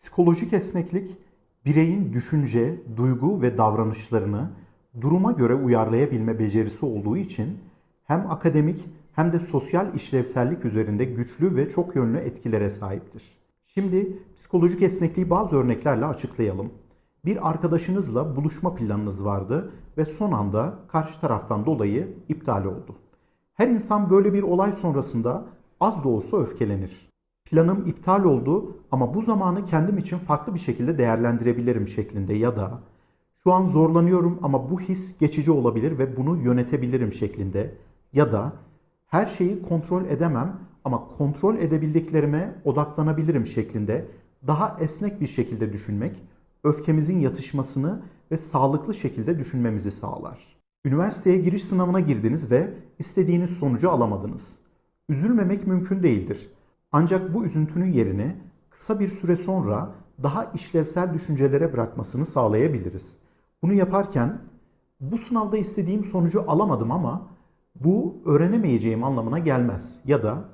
Psikolojik esneklik, bireyin düşünce, duygu ve davranışlarını duruma göre uyarlayabilme becerisi olduğu için hem akademik hem de sosyal işlevsellik üzerinde güçlü ve çok yönlü etkilere sahiptir. Şimdi psikolojik esnekliği bazı örneklerle açıklayalım. Bir arkadaşınızla buluşma planınız vardı ve son anda karşı taraftan dolayı iptal oldu. Her insan böyle bir olay sonrasında az da olsa öfkelenir. Planım iptal oldu ama bu zamanı kendim için farklı bir şekilde değerlendirebilirim şeklinde ya da şu an zorlanıyorum ama bu his geçici olabilir ve bunu yönetebilirim şeklinde ya da her şeyi kontrol edemem ama kontrol edebildiklerime odaklanabilirim şeklinde daha esnek bir şekilde düşünmek öfkemizin yatışmasını ve sağlıklı şekilde düşünmemizi sağlar. Üniversiteye giriş sınavına girdiniz ve istediğiniz sonucu alamadınız. Üzülmemek mümkün değildir. Ancak bu üzüntünün yerini kısa bir süre sonra daha işlevsel düşüncelere bırakmasını sağlayabiliriz. Bunu yaparken bu sınavda istediğim sonucu alamadım ama bu öğrenemeyeceğim anlamına gelmez. Ya da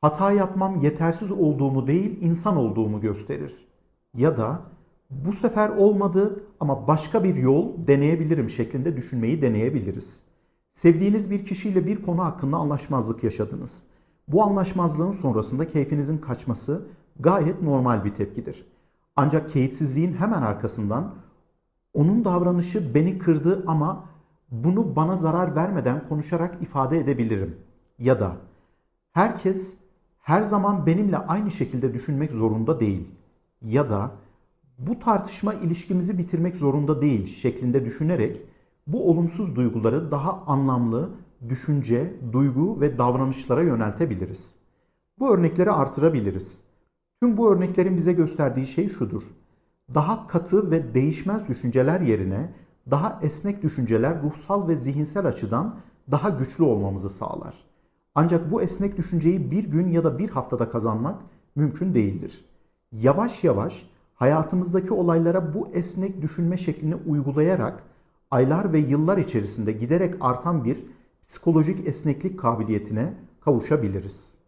hata yapmam yetersiz olduğumu değil insan olduğumu gösterir. Ya da bu sefer olmadı ama başka bir yol deneyebilirim şeklinde düşünmeyi deneyebiliriz. Sevdiğiniz bir kişiyle bir konu hakkında anlaşmazlık yaşadınız. Bu anlaşmazlığın sonrasında keyfinizin kaçması gayet normal bir tepkidir. Ancak keyifsizliğin hemen arkasından onun davranışı beni kırdı ama bunu bana zarar vermeden konuşarak ifade edebilirim. Ya da herkes her zaman benimle aynı şekilde düşünmek zorunda değil. Ya da bu tartışma ilişkimizi bitirmek zorunda değil şeklinde düşünerek bu olumsuz duyguları daha anlamlı düşünce, duygu ve davranışlara yöneltebiliriz. Bu örnekleri artırabiliriz. Tüm bu örneklerin bize gösterdiği şey şudur. Daha katı ve değişmez düşünceler yerine daha esnek düşünceler ruhsal ve zihinsel açıdan daha güçlü olmamızı sağlar. Ancak bu esnek düşünceyi bir gün ya da bir haftada kazanmak mümkün değildir. Yavaş yavaş hayatımızdaki olaylara bu esnek düşünme şeklini uygulayarak aylar ve yıllar içerisinde giderek artan bir psikolojik esneklik kabiliyetine kavuşabiliriz.